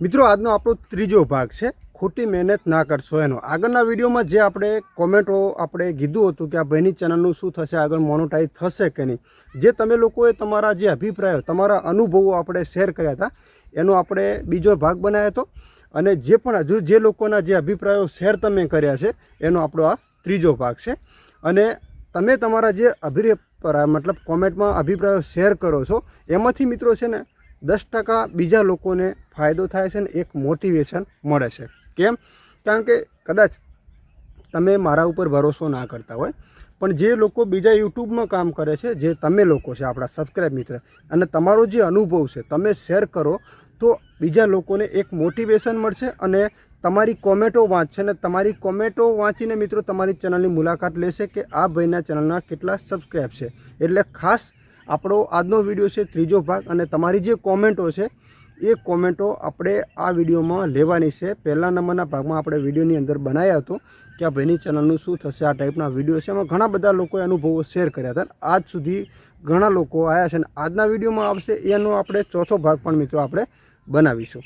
મિત્રો, આજનો આપણો ત્રીજો ભાગ છે. ખોટી મહેનત ના કરશો એનો. આગળના વિડીયોમાં જે આપણે કોમેન્ટો આપણે કીધું હતું કે આ ભાઈની ચેનલનું શું થશે, આગળ મોનોટાઈઝ થશે કે નહીં, જે તમે લોકોએ તમારા જે અભિપ્રાયો, તમારા અનુભવો આપણે શેર કર્યા હતા, એનો આપણે બીજો ભાગ બનાવ્યો હતો. અને જે પણ હજુ જે લોકોના જે અભિપ્રાયો શેર તમે કર્યા છે, એનો આપણો આ ત્રીજો ભાગ છે. અને તમે તમારા જે અભિપ્રાય, મતલબ કોમેન્ટમાં અભિપ્રાયો શેર કરો છો, એમાંથી મિત્રો છે ને દસ ટકા બીજા લોકોને ફાયદો થાય છે ને એક મોટિવેશન મળે છે. કેમ? કારણ કે કદાચ તમે મારા ઉપર ભરોસો ના કરતા હોય, પણ જે લોકો બીજા યુટ્યુબમાં કામ કરે છે, જે તમે લોકો છે, આપણા સબસ્ક્રાઈબ મિત્ર, અને તમારો જે અનુભવ છે, તમે શેર કરો, તો બીજા લોકોને એક મોટિવેશન મળશે અને તમારી કોમેન્ટો વાંચશે અને તમારી કોમેન્ટો વાંચીને મિત્રો તમારી ચેનલની મુલાકાત લેશે કે આ ભાઈના ચેનલના કેટલા સબસ્ક્રાઈબ છે. એટલે ખાસ આપણો આજનો વીડિયો છે ત્રીજો ભાગ અને તમારી જે કોમેન્ટો છે, એ કોમેન્ટો આપણે આ વિડીયોમાં લેવાની છે. પહેલા નંબરના ભાગમાં આપણે વિડીયોની અંદર બનાવ્યા હતો કે આ ભાઈની ચેનલનું શું થશે, આ ટાઈપના વીડિયો છે. એમાં ઘણા બધા લોકોએ અનુભવો શેર કર્યા હતા. આજ સુધી ઘણા લોકો આવ્યા છે અને આજના વિડીયોમાં આવશે, એનો આપણે ચોથો ભાગ પણ મિત્રો આપણે બનાવીશું.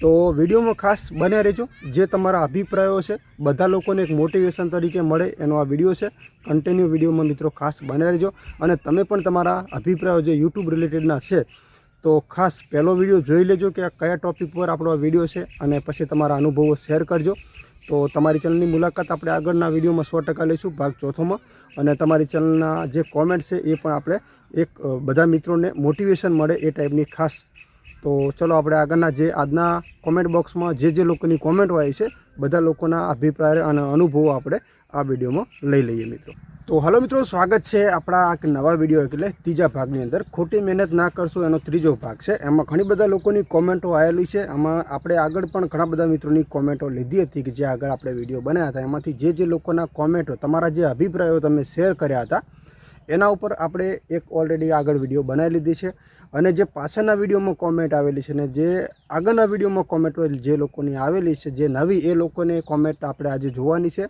તો વિડીયોમાં ખાસ બન્યા રહેજો. જે તમારા અભિપ્રાયો છે, બધા લોકોને એક મોટિવેશન તરીકે મળે એનો આ વીડિયો છે. કન્ટિન્યુ વિડીયોમાં મિત્રો ખાસ બન્યા રહેજો. અને તમે પણ તમારા અભિપ્રાયો જે યુટ્યુબ રિલેટેડના છે, તો ખાસ પહેલો વીડિયો જોઈ લેજો કે કયા ટૉપિક પર આપણો આ વીડિયો છે અને પછી તમારા અનુભવો શેર કરજો. તો તમારી ચેનલની મુલાકાત આપણે આગળના વિડીયોમાં સો ટકા લઈશું, ભાગ ચોથોમાં. અને તમારી ચેનલના જે કોમેન્ટ છે એ પણ આપણે એક બધા મિત્રોને મોટિવેશન મળે એ ટાઈપની ખાસ તો ચલો આપણે આગળના જે આજના કોમેન્ટ બોક્સમાં જે જે લોકોની કોમેન્ટ હોય છે, બધા લોકોના અભિપ્રાય અને અનુભવો આપણે આ વિડીયોમાં લઈ લઈએ મિત્રો. તો હલો મિત્રો, સ્વાગત છે આપણા આ નવા વીડિયો એટલે ત્રીજા ભાગની અંદર. ખોટી મહેનત ના કરશો એનો ત્રીજો ભાગ છે. એમાં ઘણી બધા લોકોની કોમેન્ટો આવેલી છે. આમાં આપણે આગળ પણ ઘણા બધા મિત્રોની કોમેન્ટો લીધી હતી કે જે આગળ આપણે વીડિયો બનાવ્યા હતા. એમાંથી જે જે લોકોના કોમેન્ટો તમારા જે અભિપ્રાયો તમે શેર કર્યા હતા એના ઉપર આપણે એક ઓલરેડી આગળ વીડિયો બનાવી લીધી છે. અને જે પાછળના વિડીયોમાં કોમેન્ટ આવેલી છે ને જે આગળના વિડીયોમાં કોમેન્ટો જે લોકોની આવેલી છે, જે નવી, એ લોકોને કોમેન્ટ આપણે આજે જોવાની છે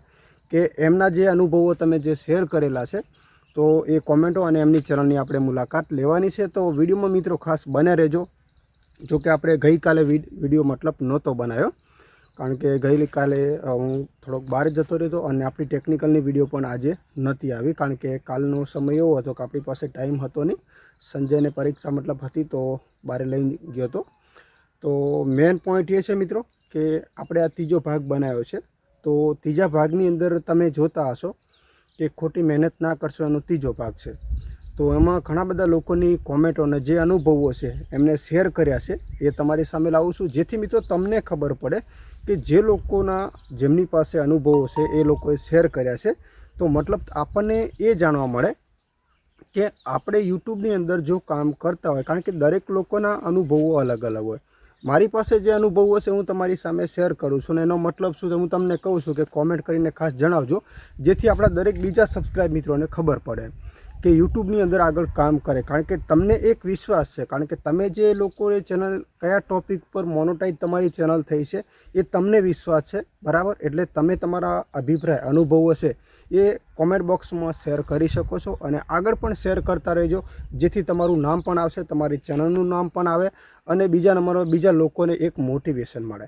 કે એમના જે અનુભવો તમે જે શેર કરેલા છે, તો એ કોમેન્ટો અને એમની ચેનલની આપણે મુલાકાત લેવાની છે. તો વિડીયોમાં મિત્રો ખાસ બને રહેજો. જો કે આપણે ગઈકાલે વિડ- વીડિયો મતલબ નહોતો બનાવ્યો. કારણ કે ગઈ કાલે હું થોડોક બહાર જતો રહ્યો અને આપણી ટેકનિકલની વીડિયો પણ આજે નહોતી આવી. કારણ કે કાલનો સમય એવો હતો કે આપણી પાસે ટાઈમ હતો નહીં. સંજયને પરીક્ષા મતલબ હતી તો બહાર લઈ ગયો હતો. તો મેઇન પોઈન્ટ એ છે મિત્રો કે આપણે આ ત્રીજો ભાગ બનાવ્યો છે. તો ત્રીજા ભાગની અંદર તમે જોતા હશો કે ખોટી મહેનત ના કરશો એનો ત્રીજો ભાગ છે. તો એમાં ઘણા બધા લોકોની કોમેન્ટો જે અનુભવો છે એમને શેર કર્યા છે. એ તમારી સામે લાવું છું. જેથી મિત્રો તમને ખબર પડે કે જે લોકોના જેમની પાસે અનુભવો છે એ લોકોએ શેર કર્યા છે. તો મતલબ આપણને એ જાણવા મળે કે આપણે યુટ્યુબની અંદર જો કામ કરતા હોય, કારણ કે દરેક લોકોના અનુભવો અલગ અલગ હોય. મારી પાસે જે અનુભવો છે હું તમારી સામે શેર કરું છું ને એનો મતલબ શું છે હું તમને કહું છું કે કોમેન્ટ કરીને ખાસ જણાવજો, જેથી આપણા દરેક બીજા સબસ્ક્રાઈબ મિત્રોને ખબર પડે. કે યુટ્યુબની અંદર આગળ કામ કરે. કારણ કે તમને એક વિશ્વાસ છે. કારણ કે તમે જે લોકોએ ચેનલ, કયા ટોપિક પર મોનોટાઈઝ તમારી ચેનલ થઈ છે, એ તમને વિશ્વાસ છે. બરાબર? એટલે તમે તમારા અભિપ્રાય, અનુભવો છે, એ કોમેન્ટ બોક્સમાં શેર કરી શકો છો અને આગળ પણ શેર કરતા રહેજો. જેથી તમારું નામ પણ આવશે, તમારી ચેનલનું નામ પણ આવે અને બીજા નંબરમાં બીજા લોકોને એક મોટિવેશન મળે.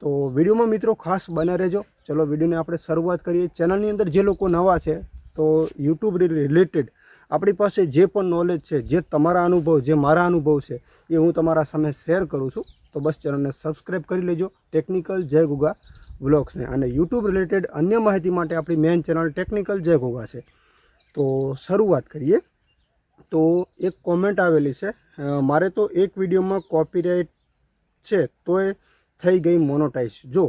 તો વિડીયોમાં મિત્રો ખાસ બને રહેજો. ચલો, વિડીયોને આપણે શરૂઆત કરીએ. ચેનલની અંદર જે લોકો નવા છે, તો યુટ્યુબ રિલેટેડ આપણી પાસે જે પણ નોલેજ છે, જે તમારા અનુભવ, જે મારા અનુભવ છે, એ હું તમારા સામે શેર કરું છું. તો બસ ચેનલને સબસ્ક્રાઈબ કરી લેજો ટેકનિકલ જય ગુગા વ્લોગ્સને અને યુટ્યુબ રિલેટેડ અન્ય માહિતી માટે આપણી મેઇન ચેનલ ટેકનિકલ જય ગુગા છે. તો શરૂઆત કરીએ. તો એક કોમેન્ટ આવેલી છે મારે તો એક વિડીયોમાં કોપીરાઇટ છે, તો એ થઈ ગઈ મોનોટાઇઝ જો,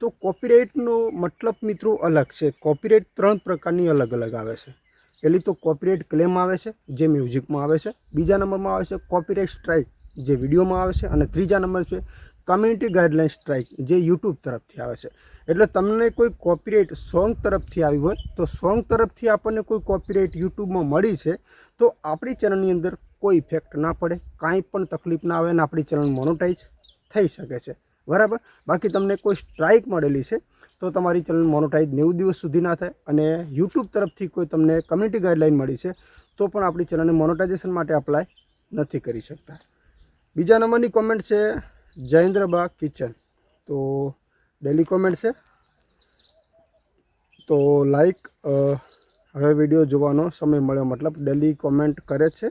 તો કોપીરાઇટનો મતલબ મિત્રો અલગ છે. કોપીરાઇટ ત્રણ પ્રકારની અલગ અલગ આવે છે. પહેલી તો કોપીરાઇટ ક્લેમ આવે છે, જે મ્યુઝિકમાં આવે છે. બીજા નંબરમાં આવે છે કોપીરાઇટ સ્ટ્રાઇક, જે વિડીયોમાં આવે છે. અને ત્રીજા નંબર છે કમ્યુનિટી ગાઈડલાઇન સ્ટ્રાઇક, જે યુટ્યુબ તરફથી આવે છે. એટલે તમને કોઈ કોપીરાઇટ સોંગ તરફથી આવી હોય, તો સોંગ તરફથી આપણને કોઈ કોપીરાઇટ યુટ્યુબમાં મળી છે, તો આપણી ચેનલની અંદર કોઈ ઇફેક્ટ ના પડે, કાંઈ પણ તકલીફ ના આવે અને આપણી ચેનલ મોનોટાઈઝ થઈ શકે છે. બરાબર? બાકી તમને કોઈ સ્ટ્રાઇક મળેલી છે તો તમારી ચેનલ મોનોટાઈઝ નેવું દિવસ સુધી ના થાય અને યુટ્યુબ તરફથી કોઈ તમને કમ્યુનિટી ગાઈડલાઇન મળી છે, તો પણ આપણી ચેનલને મોનોટાઇઝેશન માટે અપ્લાય નથી કરી શકતા. બીજા નંબરની કોમેન્ટ છે, જયેન્દ્રબા કિચન. તો ડેલી કોમેન્ટ છે. તો લાઈક હવે વીડિયો જોવાનો સમય મળ્યો, મતલબ ડેલી કોમેન્ટ કરે છે.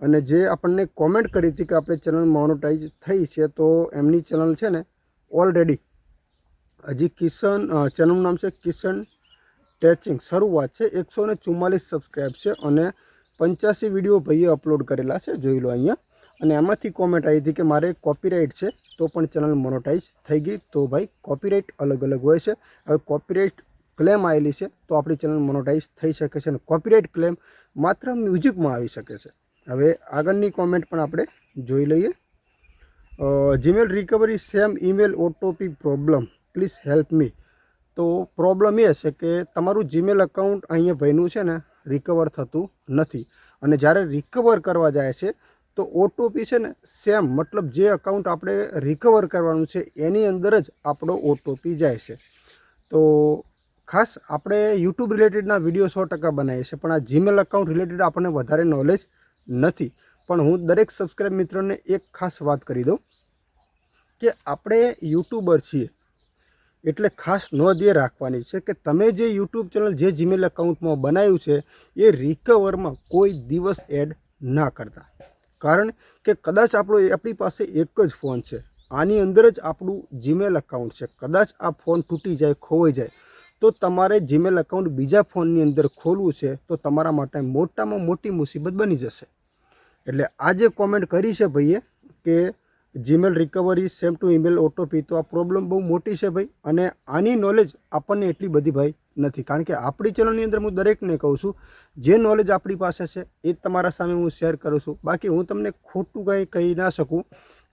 અને જે આપણને કોમેન્ટ કરી હતી કે આપણે ચેનલ મોનોટાઈઝ થઈ છે, તો એમની ચેનલ છે ને ઓલરેડી હજી કિશન ચેનલનું નામ છે કિશન ટેચિંગ. શરૂઆત છે એકસો ને ચુમ્માલીસ સબસ્ક્રાઈબ છે અને પંચ્યાસી વીડિયો ભાઈએ અપલોડ કરેલા છે. જોઈ લો અહીંયા. અને એમાંથી કોમેન્ટ આવી હતી કે મારે કોપીરાઇટ છે તો પણ ચેનલ મોનોટાઈઝ થઈ ગઈ. તો ભાઈ કોપીરાઇટ અલગ અલગ હોય છે. હવે કોપીરાઇટ ક્લેમ આવેલી છે તો આપણી ચેનલ મોનોટાઈઝ થઈ શકે છે અને કોપીરાઇટ ક્લેમ માત્ર મ્યુઝિકમાં આવી શકે છે. હવે આગળની કોમેન્ટ પણ આપણે જોઈ લઈએ. Gmail recovery same email OTP problem please help me. તો પ્રોબ્લેમ એ છે કે તમારું જીમેલ અકાઉન્ટ અહીંયા ભાઈનું છે ને રિકવર થતું નથી. અને જ્યારે રિકવર કરવા જાય છે, તો ઓટોપી છે ને સેમ મતલબ જે અકાઉન્ટ આપણે રિકવર કરવાનું છે, એની અંદર જ આપણો ઓટોપી જાય છે. તો ખાસ આપણે યુટ્યુબ રિલેટેડના વીડિયો સો ટકા બનાવીએ છીએ, પણ આ જીમેલ અકાઉન્ટ રિલેટેડ આપણને વધારે નોલેજ નથી. પણ હું દરેક સબસ્ક્રાઈબ મિત્રોને એક ખાસ વાત કરી દઉં કે આપણે યુટ્યુબર છીએ. એટલે ખાસ નોંધ એ રાખવાની છે કે તમે જે યુટ્યુબ ચેનલ, જે જીમેલ એકાઉન્ટમાં બનાવ્યું છે, એ રિકવરમાં કોઈ દિવસ એડ ના કરતા. કારણ કે કદાચ આપણો આપણી પાસે એક જ ફોન છે. આની અંદર જ આપણું જીમેલ એકાઉન્ટ છે. કદાચ આ ફોન તૂટી જાય, ખોવાઈ જાય, તો તમારે જીમેલ એકાઉન્ટ બીજા ફોનની અંદર ખોલવું છે, તો તમારા માટે મોટામાં મોટી મુસીબત બની જશે. એટલે આ જે કોમેન્ટ કરી છે ભાઈએ કે Gmail recovery same to email OTP તો આ પ્રોબ્લેમ બહુ મોટી છે ભાઈ. અને આની નોલેજ આપણને એટલી બધી ભાઈ નથી. કારણ કે આપણી ચેનલની અંદર હું દરેકને કહું છું, જે નોલેજ આપણી પાસે છે, એ તમારા સામે હું શેર કરું છું. બાકી હું તમને ખોટું કંઈ કહી ના શકું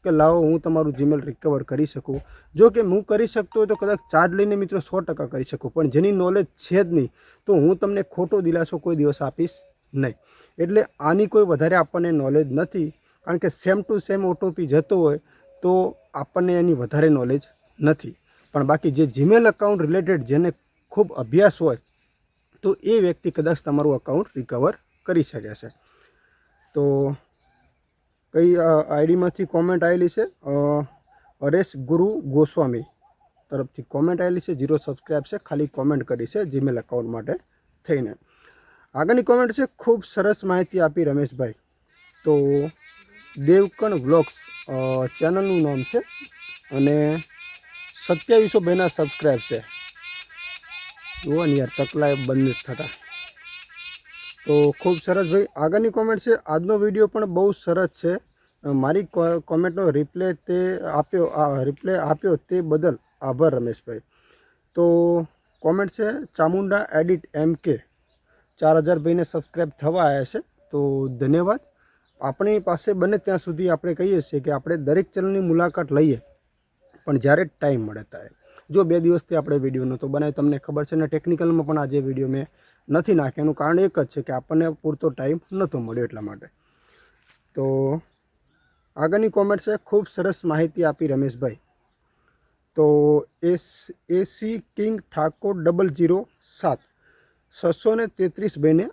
કે લાવો હું તમારું જીમેલ રિકવર કરી શકું. જો કે હું કરી શકતો હોય તો કદાચ ચાર્જ લઈને મિત્રો સો ટકા કરી શકું. પણ જેની નોલેજ છે જ નહીં, તો હું તમને ખોટો દિલાસો કોઈ દિવસ આપીશ નહીં. એટલે આની કોઈ વધારે આપણને નોલેજ નથી. કારણ કે સેમ ટુ સેમ ઓટોપી જતો હોય તો આપણને એની વધારે નોલેજ નથી. પણ બાકી જે જીમેલ અકાઉન્ટ રિલેટેડ જેને ખૂબ અભ્યાસ હોય, તો એ વ્યક્તિ કદાચ તમારું અકાઉન્ટ રિકવર કરી શકે છે. તો કઈ આઈડીમાંથી કોમેન્ટ આવેલી છે? અરેશ ગુરુ ગોસ્વામી તરફથી કોમેન્ટ આવેલી છે. જીરો સબસ્ક્રાઇબ છે. ખાલી કોમેન્ટ કરી છે જીમેલ અકાઉન્ટ માટે થઈને. આગળની કોમેન્ટ છે, ખૂબ સરસ માહિતી આપી રમેશભાઈ. તો દેવકણ વ્લોગ્સ ચેનલનું નામ છે અને સત્યાવીસો બેના સબસ્ક્રાઈબ છે. જુઓ ને યાર ચકલાએ બંધ થતા. તો ખૂબ સરસ ભાઈ, આગળની કોમેન્ટ છે, આજનો વીડિયો પણ બહુ સરસ છે. મારી કોમેન્ટનો રિપ્લે તે આપ્યો રિપ્લે આપ્યો તે બદલ આભાર રમેશભાઈ. તો કોમેન્ટ છે, ચામુંડા એડિટ એમ કે ચાર હજાર ભાઈને સબસ્ક્રાઈબ થવા આવ્યા છે, તો ધન્યવાદ. આપણી પાસે બને ત્યાં સુધી આપણે કહીએ છીએ કે આપણે દરેક ચેનલની મુલાકાત લઈએ, પણ જ્યારે ટાઈમ મળે ત્યારે. જો બે દિવસથી આપણે વીડિયો નહોતો બનાવ્યો, તમને ખબર છે ને ટેકનિકલમાં પણ આજે વીડિયો મેં નથી નાખ્યો. એનું કારણ એક જ છે કે આપણને પૂરતો ટાઈમ નહોતો મળ્યો એટલા માટે. તો આગળની કોમેન્ટ છે, ખૂબ સરસ માહિતી આપી રમેશભાઈ. તો S AC king Thakor double zero સાત. છસો ને તેત્રીસ બેને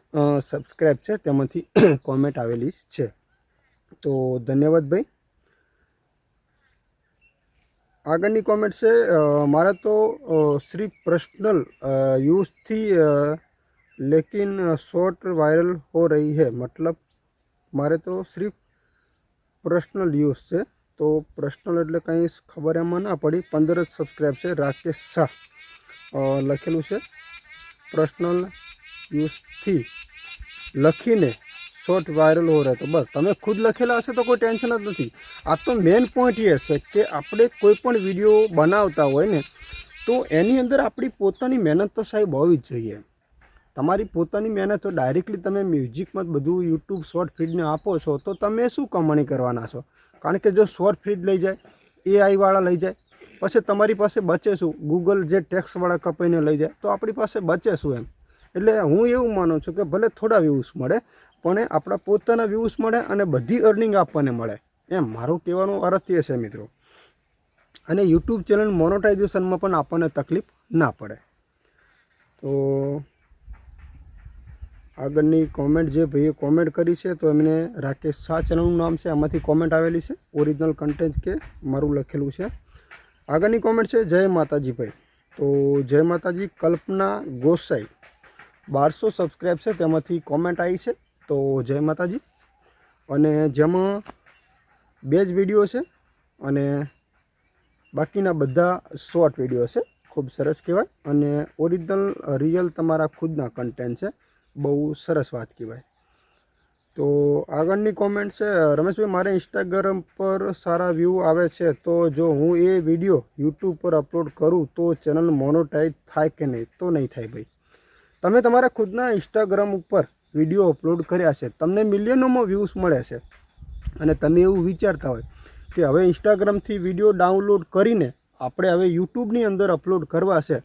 સબસ્ક્રાઈબ છે, તેમાંથી કોમેન્ટ આવેલી છે. તો ધન્યવાદ ભાઈ. આગળની કોમેન્ટ છે મારા તો શ્રી પર્સનલ યુઝથી લેકિન શોર્ટ વાયરલ હો રહી है મતલબ મારે તો સિર્ફ પર્સનલ યુઝ છે. તો પર્સનલ એટલે કંઈ ખબર એમાં ના પડી. પંદર જ સબસ્ક્રાઈબ છે, રાકેશ શાહ. લખેલું છે પર્સનલ યુઝથી લખીને શોર્ટ વાયરલ હો રહે તો બસ. તમે ખુદ લખેલા હશે તો કોઈ ટેન્શન જ નથી. આ તો મેઇન પોઈન્ટ એ છે કે આપણે કોઈ પણ વીડિયો બનાવતા હોય ને, તો એની અંદર આપણી પોતાની મહેનત તો સાહેબ હોવી જ જોઈએ. તમારી પોતાની મહેનત તો ડાયરેક્ટલી તમે મ્યુઝિકમાં બધું યુટ્યુબ શોર્ટ ફીડને આપો છો, તો તમે શું કમાણી કરવાના છો? કારણ કે જો શોર્ટ ફીડ લઈ જાય એઆઈવાળા લઈ જાય, પછી તમારી પાસે બચે શું? ગૂગલ જે ટેક્સવાળા કપાઈને લઈ જાય, તો આપણી પાસે બચે શું એમ? એટલે હું એવું માનું છું કે ભલે થોડા વ્યૂઝ મળે પણ એ આપણા પોતાના વ્યૂઝ મળે અને બધી અર્નિંગ આપણને મળે. એમ મારું કહેવાનો અર્થ એ છે મિત્રો. અને યુટ્યુબ ચેનલ મોનોટાઇઝેશનમાં પણ આપણને તકલીફ ના પડે. તો આગળની કોમેન્ટ જે ભાઈએ કોમેન્ટ કરી છે તો એમને રાકેશ શાહ ચેનલનું નામ છે આમાંથી કોમેન્ટ આવેલી છે ઓરિજિનલ કન્ટેન્ટ કે મારું લખેલું છે. આગળની કોમેન્ટ છે, જય માતાજી ભાઈ. તો જય માતાજી, કલ્પના ગોસાઈ. બારસો સબસ્ક્રાઈબ છે, તેમાંથી કોમેન્ટ આવી છે. તો જય માતાજી. અને જેમાં બે જ વીડિયો છે અને બાકીના બધા શોર્ટ વીડિયો છે. ખૂબ સરસ કહેવાય. અને ઓરિજિનલ રિયલ તમારા ખુદના કન્ટેન્ટ છે. બહુ સરસ વાત કહેવાય. તો આગળની કોમેન્ટ છે, રમેશભાઈ, મારે ઇન્સ્ટાગ્રામ પર સારા વ્યૂ આવે છે, તો જો હું એ વીડિયો યુટ્યુબ પર અપલોડ કરું, તો ચેનલ મોનોટાઈઝ થાય કે નહીં? તો નહીં થાય ભાઈ. તમે તમારા ખુદના ઇન્સ્ટાગ્રામ ઉપર વીડિયો અપલોડ કર્યા છે. તમને મિલિયનોમાં વ્યૂઝ મળે છે. અને તમે એવું વિચારતા હોય કે હવે ઇન્સ્ટાગ્રામથી વીડિયો ડાઉનલોડ કરીને આપણે હવે યુટ્યુબની અંદર અપલોડ કરવા છે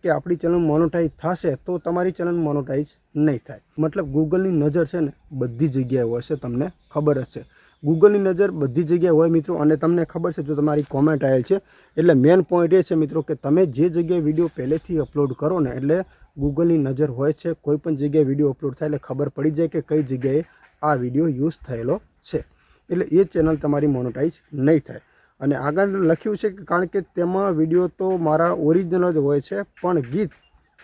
કે આપણી ચેનલ મોનોટાઈઝ થશે, તો તમારી ચેનલ મોનોટાઈઝ નહીં થાય. મતલબ ગૂગલની નજર છે ને બધી જગ્યાએ હોય છે તમને ખબર જ છે. ગૂગલની નજર બધી જગ્યાએ હોય મિત્રો, અને તમને ખબર છે જો તમારી કોમેન્ટ આવેલ છે. એટલે મેઇન પોઈન્ટ એ છે મિત્રો કે તમે જે જગ્યાએ વીડિયો પહેલેથી અપલોડ કરો ને, એટલે ગૂગલની નજર હોય છે, કોઈ પણ જગ્યાએ વીડિયો અપલોડ થાય એટલે ખબર પડી જાય કે કઈ જગ્યાએ આ વીડિયો યુઝ થયેલો છે. એટલે એ ચેનલ તમારી મોનોટાઈઝ નહીં થાય. અને આગળ લખ્યું છે કે કારણ કે તેમાં વીડિયો તો મારા ઓરિજિનલ જ હોય છે, પણ ગીત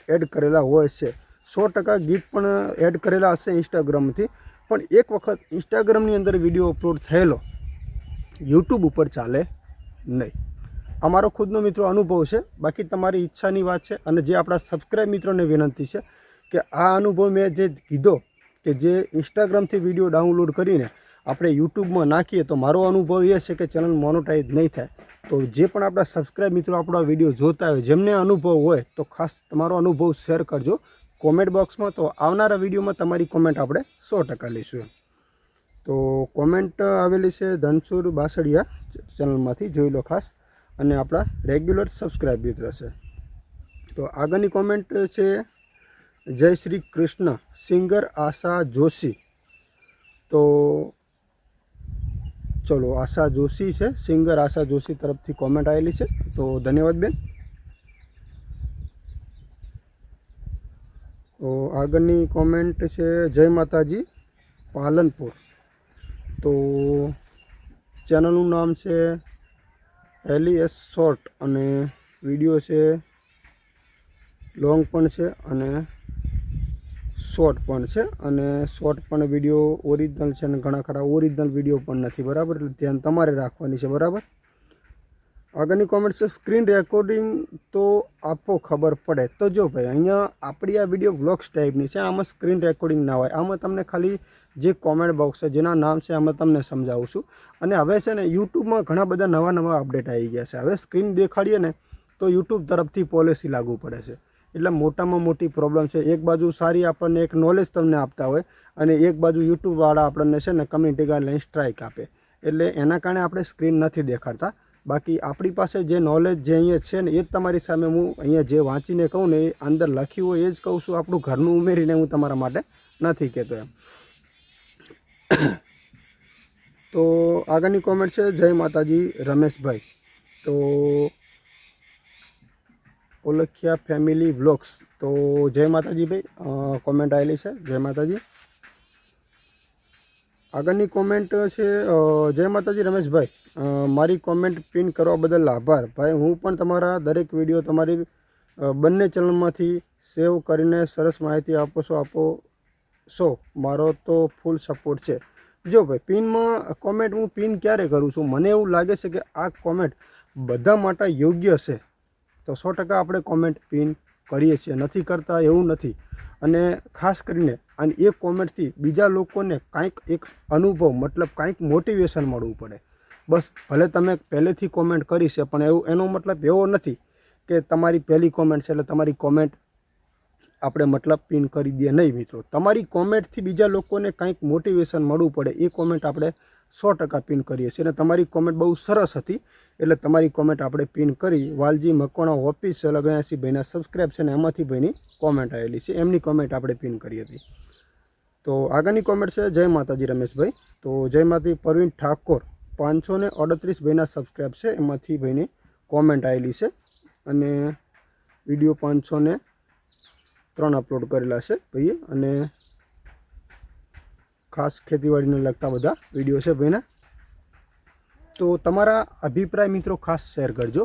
એડ કરેલા હોય છે. સો ટકા ગીત પણ એડ કરેલા હશે ઇન્સ્ટાગ્રામથી, પણ એક વખત ઇન્સ્ટાગ્રામની અંદર વીડિયો અપલોડ થયેલો, યુટ્યુબ ઉપર ચાલે નહીં. અમારો ખુદનો મિત્રો અનુભવ છે. બાકી તમારી ઈચ્છાની વાત છે અને જે આપણા સબસ્ક્રાઈબ મિત્રોને વિનંતી છે કે આ અનુભવ મેં જે કીધો કે જે ઇન્સ્ટાગ્રામથી વીડિયો ડાઉનલોડ કરીને આપણે યુટ્યુબમાં નાખીએ તો મારો અનુભવ એ છે કે ચેનલ મોનોટાઈઝ નહીં થાય. તો જે પણ આપણા સબસ્ક્રાઈબ મિત્રો આપણો વીડિયો જોતા હોય, જેમને અનુભવ હોય, તો ખાસ તમારો અનુભવ શેર કરજો. કોમેન્ટ બોક્સમાં તો આવનારા વિડીયોમાં તમારી કોમેન્ટ આપણે સો ટકા લઈશું તો કોમેન્ટ આવેલી છે ધનસુર બાસડિયા ચેનલમાંથી, જોઈ લો ખાસ. અને આપણા રેગ્યુલર સબસ્ક્રાઈબ મિત્ર છે તો આગળની કોમેન્ટ છે, જય શ્રી કૃષ્ણ, સિંગર આશા જોશી. તો ચલો, આશા જોશી છે, સિંગર આશા જોશી તરફથી કોમેન્ટ આવેલી છે. તો ધન્યવાદ બેન. તો આગળની કોમેન્ટ છે, જય માતાજી, પાલનપુર. તો ચેનલનું નામ છે એલિયસ શોર્ટ અને વીડિયો છે લોંગ પણ છે અને શોર્ટ પણ છે. અને શોર્ટ પણ વીડિયો ઓરિજિનલ છે અને ઘણા ખરા ઓરિજિનલ વીડિયો પણ નથી, બરાબર? એટલે ધ્યાન તમારે રાખવાની છે, બરાબર? આગળની કોમેન્ટ છે સ્ક્રીન રેકોર્ડિંગ તો આપો ખબર પડે. તો જો ભાઈ, અહીંયા આપણી આ વીડિયો વ્લોગ્સ ટાઈપની છે, આમાં સ્ક્રીન રેકોર્ડિંગ ના હોય. આમાં તમને ખાલી જે કોમેન્ટ બોક્સ છે, જેના નામ છે, આમાં તમને સમજાવું છું. અને હવે છે ને યુટ્યુબમાં ઘણા બધા નવા નવા અપડેટ આવી ગયા છે. હવે સ્ક્રીન દેખાડીએ ને તો યુટ્યુબ તરફથી પોલિસી લાગુ પડે છે. એટલે મોટામાં મોટી પ્રોબ્લેમ છે. એક બાજુ સારી આપણને એક નોલેજ તમને આપતા હોય અને એક બાજુ યુટ્યુબવાળા આપણને છે ને કમ્યુનિટી ગાઈડલાઇન સ્ટ્રાઇક આપે. એટલે એના કારણે આપણે સ્ક્રીન નથી દેખાડતા. બાકી આપણી પાસે જે નોલેજ જે અહીંયા છે ને, એ જ તમારી સામે હું અહીંયા જે વાંચીને કહું ને, એ અંદર લખ્યું હોય એ જ કહું છું. આપણું ઘરનું ઉમેરીને હું તમારા માટે નથી કહેતો એમ. તો આગળની કોમેન્ટ છે, જય માતાજી, રમેશભાઈ. તો ઓલખિયા ફેમિલી વ્લોગ્સ તો જય માતાજી ભાઈ કોમેન્ટ આવેલી છે, જય માતાજી. આગળની કોમેન્ટ છે જય માતાજી, રમેશભાઈ. મારી કોમેન્ટ પિન કરવા બદલ આભાર. ભાઈ, હું પણ તમારા દરેક વીડિયો તમારી બંને ચેનલમાંથી સેવ કરીને સરસ માહિતી આપો છો આપો છો. મારો તો ફૂલ સપોર્ટ છે. જો ભાઈ, પિનમાં કોમેન્ટ હું પિન ક્યારે કરું છું? મને એવું લાગે છે કે આ કોમેન્ટ બધા માટે યોગ્ય છે. તો સો ટકા આપણે કોમેન્ટ પિન કરીએ છીએ. નથી કરતા એવું નથી. અને ખાસ કરીને, અને એ કોમેન્ટથી બીજા લોકોને કાંઈક એક અનુભવ, મતલબ કાંઈક મોટિવેશન મળવું પડે. બસ, ભલે તમે પહેલેથી કોમેન્ટ કરી છે, પણ એવું, એનો મતલબ એવો નથી કે તમારી પહેલી કોમેન્ટ છે એટલે તમારી કોમેન્ટ આપણે મતલબ પિન કરી દઈએ નહીં મિત્રો. તમારી કોમેન્ટથી બીજા લોકોને કંઈક મોટિવેશન મળવું પડે. એ કોમેન્ટ આપણે સો ટકા પિન કરીએ છીએ. અને તમારી કોમેન્ટ બહુ સરસ હતી. એટલે તમારી કોમેન્ટ આપણે પિન કરી. વાલજી મકવાણા ઓફિસિયલ અગણ્યાસી ભાઈના સબસ્ક્રાઈબ છે ને એમાંથી ભાઈની કોમેન્ટ આવેલી છે. એમની કોમેન્ટ આપણે પિન કરી હતી. તો આગળની કોમેન્ટ છે જય માતાજી રમેશભાઈ. તો જય માતાજી પરવીન ઠાકોર પાંચસો ને અડત્રીસ ભાઈના સબસ્ક્રાઈબ છે. એમાંથી ભાઈની કોમેન્ટ આવેલી છે. અને વીડિયો પાંચસો ને ત્રણ અપલોડ કરેલા છે, ભાઈએ. અને ખાસ ખેતીવાડીને લગતા બધા વીડિયો છે, ભાઈના. તો તમારા અભિપ્રાય મિત્રો ખાસ શેર કરજો.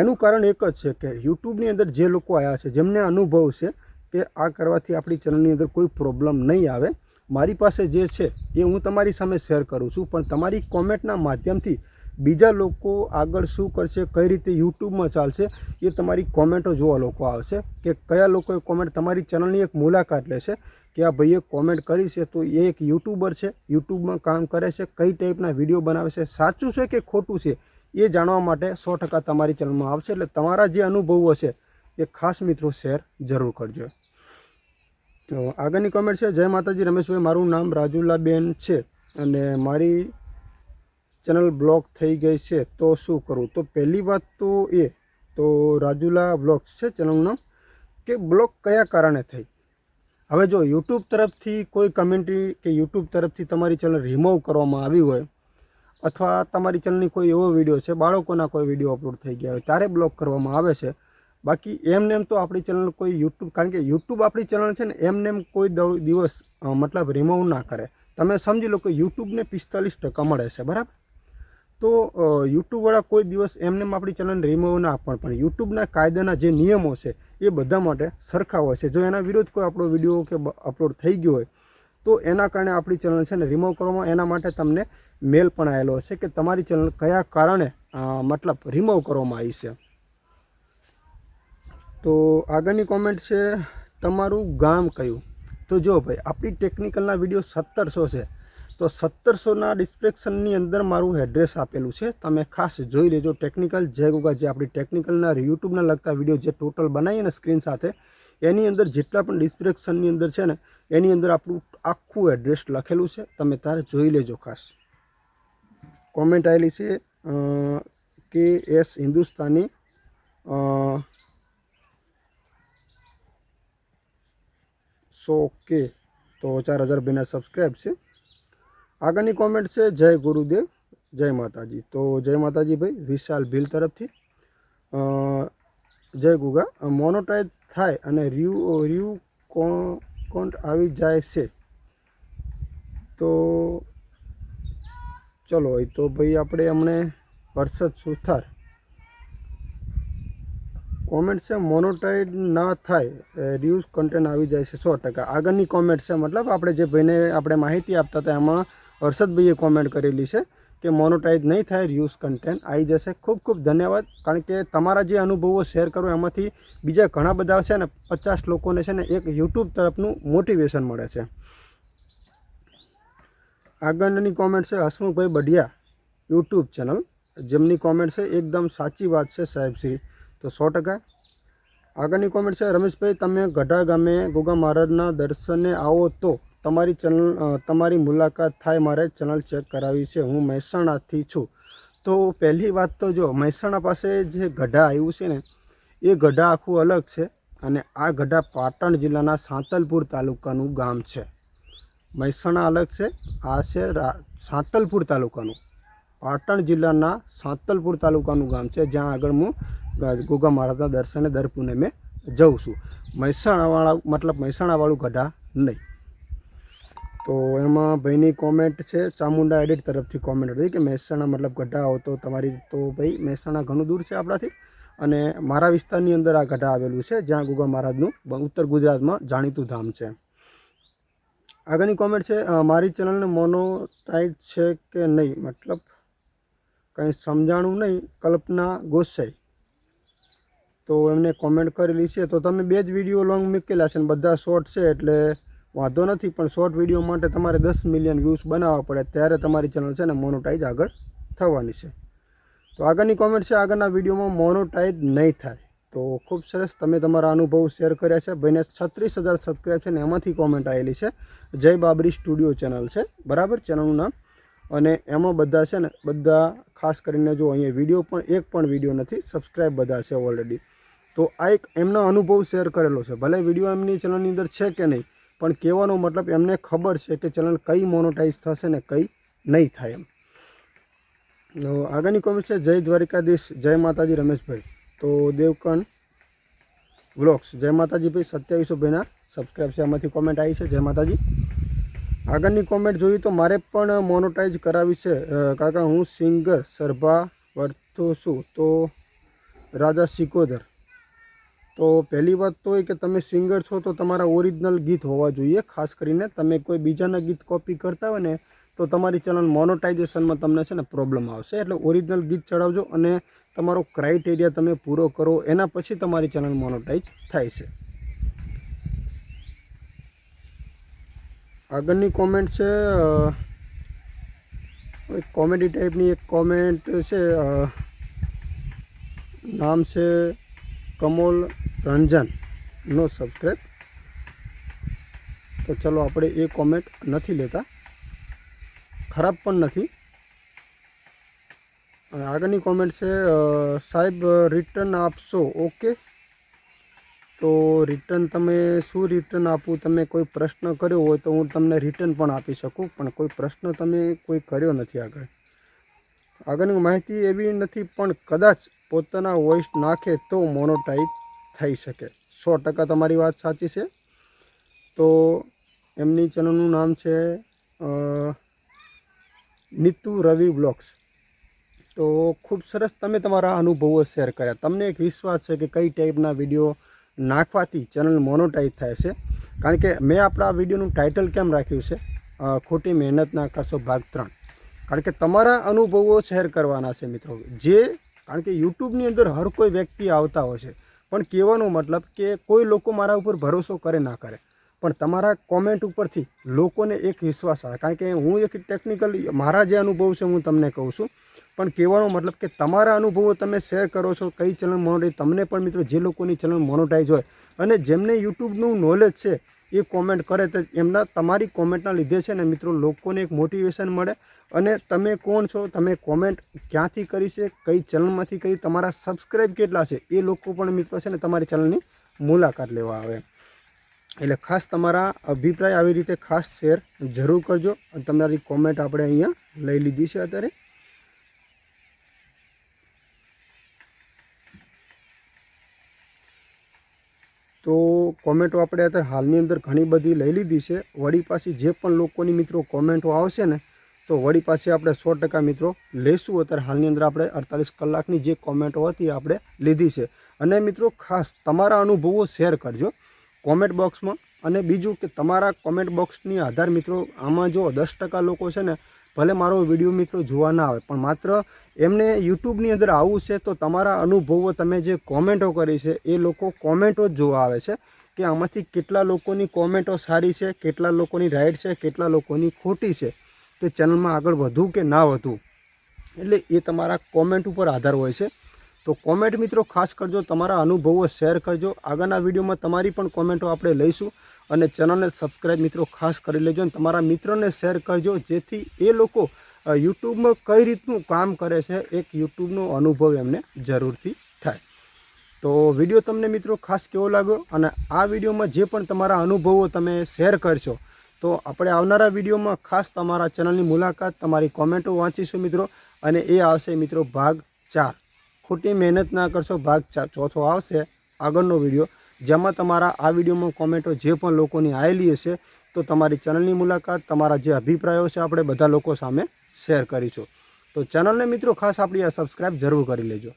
એનું કારણ એક જ છે કે યુટ્યુબની અંદર જે લોકો આવ્યા છે, જેમને અનુભવ છે કે આ કરવાથી આપણી ચેનલની અંદર કોઈ પ્રોબ્લેમ નહીં આવે, મારી પાસે જે છે એ હું તમારી સામે શેર કરું છું. પણ તમારી કોમેન્ટના માધ્યમથી બીજા લોકો આગળ શું કરશે, કઈ રીતે યુટ્યુબમાં ચાલશે, એ તમારી કોમેન્ટો જોવા લોકો આવશે. કે કયા લોકોએ કોમેન્ટ તમારી ચેનલની એક મુલાકાત લેશે કે આ ભાઈએ કોમેન્ટ કરી છે તો એ એક યુટ્યુબર છે, યુટ્યુબમાં કામ કરે છે, કઈ ટાઈપના વીડિયો બનાવે છે, સાચું છે કે ખોટું છે, એ જાણવા માટે સો ટકા તમારી ચેનલમાં આવશે. એટલે તમારા જે અનુભવો છે એ ખાસ મિત્રો શેર જરૂર કરજો. તો આગળની કોમેન્ટ છે, જય માતાજી, રમેશભાઈ, મારું નામ રાજુલાબેન છે અને મારી ચેનલ બ્લોક થઈ ગઈ છે, તો શું કરવું તો પહેલી વાત તો એ, તો રાજુલા બ્લોગ્સ છે ચેનલનું નામ, કે બ્લોક કયા કારણે થઈ? હવે જો યુટ્યુબ તરફથી કોઈ કમ્યુનિટી કે યુટ્યુબ તરફથી તમારી ચેનલ રિમૂવ કરવામાં આવી હોય, અથવા તમારી ચેનલની કોઈ એવો વીડિયો છે, બાળકોના કોઈ વીડિયો અપલોડ થઈ ગયા હોય, ત્યારે બ્લોક કરવામાં આવે છે. બાકી એમને એમ તો આપણી ચેનલ કોઈ યુટ્યુબ, કારણ કે યુટ્યુબ આપણી ચેનલ છે ને, એમને એમ કોઈ દવ- દિવસ મતલબ રિમૂવ ના કરે. તમે સમજી લો કે યુટ્યુબને પિસ્તાલીસ ટકા મળે છે, બરાબર? તો યુટ્યુબવાળા કોઈ દિવસ એમને આપણી ચેનલ રિમૂવ ના આપણ પણ યુટ્યુબના કાયદાના જે નિયમો છે, એ બધા માટે સરખા હોય છે. જો એના વિરુદ્ધ કોઈ આપણો વીડિયો કે અપલોડ થઈ ગયો હોય, તો એના કારણે આપણી ચેનલ છે ને રિમૂવ કરવામાં, એના માટે તમને મેલ પણ આવેલો હશે કે તમારી ચેનલ કયા કારણે મતલબ રિમૂવ કરવામાં આવી છે. તો આગળની કોમેન્ટ છે, તમારું ગામ કયું? તો જો ભાઈ, આપણી ટેકનિકલના વીડિયો સત્તરસો છે. તો સત્તરસોના ડિસ્ક્રિપ્શનની અંદર મારું એડ્રેસ આપેલું છે. તમે ખાસ જોઈ લેજો ટેકનિકલ જય ગોગા, જે આપણી ટેકનિકલના યુટ્યુબના લગતા વીડિયો જે ટોટલ બનાવીએ ને સ્ક્રીન સાથે, એની અંદર જેટલા પણ ડિસ્ક્રિપ્શનની અંદર છે ને, એની અંદર આપણું આખું એડ્રેસ લખેલું છે. તમે તારે જોઈ લેજો ખાસ. કોમેન્ટ આવેલી છે કે એસ હિન્દુસ્તાની સો ઓકે. તો ચાર હજાર બેના સબસ્ક્રાઈબ છે. આગળની કોમેન્ટ છે, જય ગુરુદેવ, જય માતાજી. તો જય માતાજી ભાઈ, વિશાલ ભીલ તરફથી. જય ગુગા. મોનોટાઈઝ થાય અને રિયુ રિયુ કોન્ટ આવી જાય છે. તો ચલો, એ તો ભાઈ આપણે એમણે હર્ષદ સુથાર. કોમેન્ટ છે મોનોટાઈડ ના થાય રિયુઝ કન્ટેન્ટ આવી જાય છે સો ટકા. આગળની કોમેન્ટ છે, મતલબ આપણે જે ભાઈને આપણે માહિતી આપતા હતા, એમાં હર્ષદભાઈએ કોમેન્ટ કરેલી છે કે મોનોટાઈઝ નહીં થાય રિયુઝ કન્ટેન્ટ આવી જશે. ખૂબ ખૂબ ધન્યવાદ. કારણ કે તમારા જે અનુભવો શેર કરો, એમાંથી બીજા ઘણા બધા છે ને પચાસ લોકોને છે ને એક યુટ્યુબ તરફનું મોટિવેશન મળે છે. આગળની કોમેન્ટ છે હસમુખભાઈ બઢિયા યુટ્યુબ ચેનલ જેમની કોમેન્ટ છે, એકદમ સાચી વાત છે સાહેબશ્રી તો સો ટકા. આગળની કોમેન્ટ છે, રમેશભાઈ, તમે ગઢા ગામે ગોગા મહારાજના દર્શને આવો તો તમારી ચેનલ તમારી મુલાકાત થાય મારે ચેનલ ચેક કરાવી છે. હું મહેસાણાથી છું. તો પહેલી વાત તો જો, મહેસાણા પાસે જે ગઢા આવ્યું છે ને, એ ગઢા આખું અલગ છે અને આ ગઢા પાટણ જિલ્લાના સાંતલપુર તાલુકાનું ગામ છે. મહેસાણા અલગ છે, આ છે સાંતલપુર તાલુકાનું. પાટણ જિલ્લાના સાંતલપુર તાલુકાનું ગામ છે, જ્યાં આગળ હું ગોગા મહારાજના દર્શને દર પૂનમે જઉં છું. મહેસાણાવાળા, મતલબ મહેસાણાવાળું ગઢા નહીં. તો એમાં ભાઈની કોમેન્ટ છે, ચામુંડા એડિટ તરફથી કોમેન્ટ હતી કે મહેસાણા મતલબ ગઢા તો તમારી તો ભાઈ મહેસાણા ઘણું દૂર છે આપણાથી. અને મારા વિસ્તારની અંદર આ ગઢા આવેલું છે, જ્યાં ગુગા મહારાજનું ઉત્તર ગુજરાતમાં જાણીતું ધામ છે. આગળની કોમેન્ટ છે મારી ચેનલને મોનોટાઈઝ છે કે નહીં? મતલબ કંઈ સમજાણું નહીં, કલ્પના ગોસાઈ તો એમને કોમેન્ટ કરેલી છે. તો તમે બે જ વીડિયો લોંગ મૂકેલા છે ને, બધા શોર્ટ છે એટલે વાંધો નથી, પણ શોર્ટ વીડિયો માટે તમારે દસ મિલિયન વ્યૂઝ બનાવવા પડે, ત્યારે તમારી ચેનલ છે ને મોનોટાઈઝ આગળ થવાની છે. તો આગળની કોમેન્ટ છે, આગળના વિડીયોમાં મોનોટાઈઝ નહીં થાય. તો ખૂબ સરસ, તમે તમારા અનુભવ શેર કર્યા છે. ભાઈને છત્રીસ હજાર સબસ્ક્રાઈબ છે ને એમાંથી કોમેન્ટ આવેલી છે, જય બાબરી સ્ટુડિયો ચેનલ છે. બરાબર ચેનલનું નામ. અને એમાં બધા છે ને, બધા ખાસ કરીને જો અહીંયા વીડિયો પણ, એક પણ વીડિયો નથી સબસ્ક્રાઈબ બધા છે ઓલરેડી તો આ એક એમનો અનુભવ શેર કરેલો છે. ભલે વીડિયો એમની ચેનલની અંદર છે કે નહીં પણ કહેવાનો મતલબ એમને ખબર છે કે ચેનલ કઈ મોનોટાઈઝ થશે ને કઈ નહીં થાય એમ. આગળની કોમેન્ટ છે, જય દ્વારિકાધીશ, જય માતાજી રમેશભાઈ. તો દેવકન વ્લોગ્સ, જય માતાજી ભાઈ, સત્યાવીસો ભાઈના સબસ્ક્રાઈબ છે એમાંથી કોમેન્ટ આવી છે, જય માતાજી. આગળની કોમેન્ટ જોઈ તો મારે પણ મોનોટાઈઝ કરાવી છે. કાકા, હું સિંગર, સરભા વર્તો છું તો રાજા સિકોદર તો પહેલી વાત તો એ કે તમે સિંગર છો તો તમારા ઓરિજિનલ ગીત હોવા જોઈએ. ખાસ કરીને તમે કોઈ બીજાના ગીત કોપી કરતા હોય ને, તો તમારી ચેનલ મોનોટાઇઝેશનમાં તમને છે ને પ્રોબ્લેમ આવશે. એટલે ઓરિજિનલ ગીત ચડાવજો અને તમારો ક્રાઇટેરિયા તમે પૂરો કરો. એના પછી તમારી ચેનલ મોનોટાઇઝ થાય છે. આગળની કોમેન્ટ છે કોમેડી ટાઈપની એક કોમેન્ટ છે નામ છે કમોલ રંજન નો સબસ્ક્રાઈબ તો ચલો આપણે એ કોમેન્ટ નથી લેતા. ખરાબ પણ નથી. આગળની કોમેન્ટ છે સાહેબ રિટર્ન આપશો? ઓકે તો રિટર્ન તમે શું રિટર્ન આપવું તમે કોઈ પ્રશ્ન કર્યો હોય તો હું તમને રિટર્ન પણ આપી શકું, પણ કોઈ પ્રશ્ન તમે કોઈ કર્યો નથી આગળ. આગળની માહિતી એવી નથી, પણ કદાચ પોતાના વોઇસ નાખે તો મોનોટાઈપ થઈ શકે. સો ટકા તમારી વાત સાચી છે. તો એમની ચેનલનું નામ છે નીતુ રવિ બ્લોગ્સ. તો ખૂબ સરસ તમે તમારા અનુભવો શેર કર્યા. તમને એક વિશ્વાસ છે કે કઈ ટાઈપના વીડિયો નાખવાથી ચેનલ મોનોટાઈઝ થાય છે? કારણ કે મેં આપણા વિડીયોનું ટાઇટલ કેમ રાખ્યું છે? ખોટી મહેનત ના કરશો ભાગ ત્રણ. કારણ કે તમારા અનુભવો શેર કરવાના છે મિત્રો. જે કારણ કે યુટ્યુબની અંદર હર કોઈ વ્યક્તિ આવતા હોય છે. પણ કહેવાનો મતલબ કે કોઈ લોકો મારા ઉપર ભરોસો કરે ના કરે. પણ તમારા કોમેન્ટ ઉપરથી લોકોને એક વિશ્વાસ આવે. કારણ કે હું એક ટેકનિકલ મારા જે અનુભવ છે હું તમને કહું છું. પણ કહેવાનો મતલબ કે તમારા અનુભવો તમે શેર કરો છો, કઈ ચેનલ મોનોટાઈઝ તમને પણ મિત્રો જે લોકોની ચેનલ મોનોટાઈઝ હોય અને જેમને યુટ્યુબનું નોલેજ છે, એ કોમેન્ટ કરે તો એમના, તમારી કોમેન્ટના લીધે છે ને મિત્રો લોકોને એક મોટિવેશન મળે અને તમે કોણ છો? તમે કોમેન્ટ ક્યાંથી કરી છે? કઈ ચેનલમાંથી કરી? તમારા સબસ્ક્રાઈબ કેટલા છે? એ લોકો પણ મિત્રો છે ને તમારી ચેનલની મુલાકાત લેવા આવે. એટલે ખાસ તમારા અભિપ્રાય આવી રીતે ખાસ શેર જરૂર કરજો. અને તમારી કોમેન્ટ આપણે અહીંયા લઈ લીધી છે અત્યારે. તો કોમેન્ટો આપણે અત્યારે હાલની અંદર ઘણી બધી લઈ લીધી છે. વળી પાછી જે પણ લોકોની મિત્રો કોમેન્ટો આવશે ને તો વળી પાછી આપણે સો ટકા મિત્રો લેશું. અત્યારે હાલની અંદર આપણે અડતાલીસ કલાકની જે કોમેન્ટો હતી આપણે લીધી છે. અને મિત્રો ખાસ તમારા અનુભવો શેર કરજો કોમેન્ટ બોક્સમાં અને બીજું કે તમારા કોમેન્ટ બોક્સની આધાર મિત્રો આમાં જો દસ ટકા લોકો છે ને, ભલે મારો વીડિયો મિત્રો જોવા ના આવે, પણ માત્ર એમને યુટ્યુબની અંદર આવવું છે તો તમારા અનુભવો તમે જે કોમેન્ટો કરી છે એ લોકો કોમેન્ટો જ જોવા આવે છે કે આમાંથી કેટલા લોકોની કોમેન્ટો સારી છે, કેટલા લોકોની રાઈટ છે, કેટલા લોકોની ખોટી છે. કે ચેનલમાં આગળ વધવું કે ના વધવું એટલે એ તમારા કોમેન્ટ ઉપર આધાર હોય છે. તો કોમેન્ટ મિત્રો ખાસ કરજો, તમારા અનુભવો શેર કરજો. આગળના વિડીયોમાં તમારી પણ કોમેન્ટો આપણે લઈશું. અને ચેનલને સબસ્ક્રાઈબ મિત્રો ખાસ કરી લેજો અને તમારા મિત્રોને શેર કરજો, જેથી એ લોકો યુટ્યુબમાં કઈ રીતનું કામ કરે છે, એક યુટ્યુબનો અનુભવ એમને જરૂરથી થાય. તો વીડિયો તમને મિત્રો ખાસ કેવો લાગ્યો? અને આ વિડીયોમાં જે પણ તમારા અનુભવો તમે શેર કરશો તો આપણે આવનારા વિડીયોમાં ખાસ તમારા ચેનલની મુલાકાત, તમારી કોમેન્ટો વાંચીશું મિત્રો. અને એ આવશે મિત્રો ભાગ ચાર. ખોટી મહેનત ના કરશો, ભાગ ચાર. ચોથો આવશે આગળનો વીડિયો. જેમાં તમારા આ વિડીયોમાં કોમેન્ટો જે પણ લોકોની આવેલી હશે, તો તમારી ચેનલની મુલાકાત, તમારા જે અભિપ્રાયો છે, આપણે બધા લોકો સામે શેર કરીશું. તો ચેનલને મિત્રો ખાસ આપણી આ સબસ્ક્રાઈબ જરૂર કરી લેજો.